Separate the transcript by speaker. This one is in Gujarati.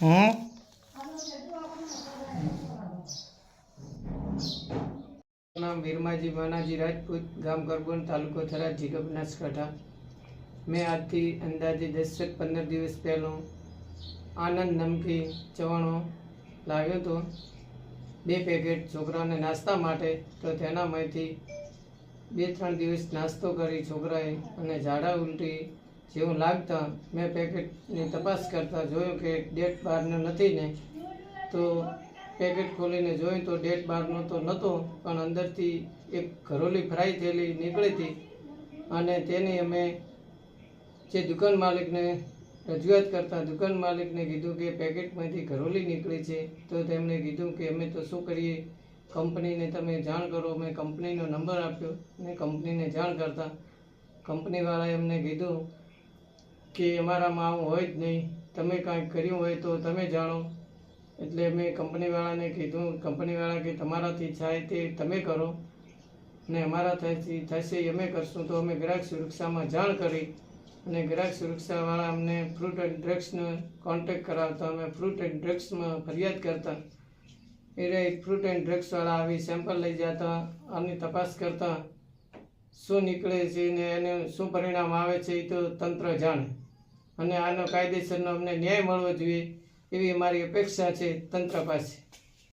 Speaker 1: હમ?
Speaker 2: નામ વીરમાજી માનાજી રાજપૂત ગામ ગરબોન તાલુકો થરાદ જિલ્લો બનાસકાંઠા. મેં આજથી અંદાજે દસેક પંદર દિવસ પહેલું આનંદ નમકી ચવાણો લાવ્યો હતો. બે પેકેટ છોકરાને નાસ્તા માટે તો તેનામાંથી બે ત્રણ દિવસ નાસ્તો કરી છોકરાએ અને ઝાડા ઉલટી જેવું લાગતા મેં પેકેટની તપાસ કરતા જોયું કે ડેટ બહારનો નથી ને. તો પેકેટ ખોલીને જોયું તો ડેટ બહારનો તો નહોતો, પણ અંદરથી એક ઘરોલી ફ્રાય થયેલી નીકળી હતી. અને તેની અમે જે દુકાન માલિકને રજૂઆત કરતા દુકાન માલિકને કીધું કે પેકેટમાંથી ઘરોલી નીકળી છે, તો તેમણે કીધું કે અમે તો શું કરીએ? કંપનીને તમે જાણ કરો. મેં કંપનીનો નંબર આપ્યો. ને કંપનીને જાણ કરતા કંપનીવાળાએ અમને કીધું કે અમારામાં આવું હોય જ નહીં. તમે કાંઈક કર્યું હોય તો તમે જાણો. એટલે મેં કંપનીવાળાને કીધું, કંપનીવાળા કે તમારાથી થાય તે તમે કરો. ને અમારા થતી થશે, અમે કરશું તો અમે ગ્રાહક સુરક્ષામાં જાણ કરી. અને ગ્રાહક સુરક્ષાવાળા અમને ફ્રૂટ એન્ડ ડ્રગ્સનો કોન્ટેક કરાવતા. અમે ફ્રૂટ એન્ડ ડ્રગ્સમાં ફરિયાદ કરતા. એટલે ફ્રૂટ એન્ડ ડ્રગ્સવાળા આવી સેમ્પલ લઈ જતા, આની તપાસ કરતા. શું નીકળે છે ને એને શું પરિણામ આવે છે એ તો તંત્ર જાણે. અને આનો કાયદેસરનો અમને ન્યાય મળવો જોઈએ એવી અમારી અપેક્ષા છે તંત્ર પાસે.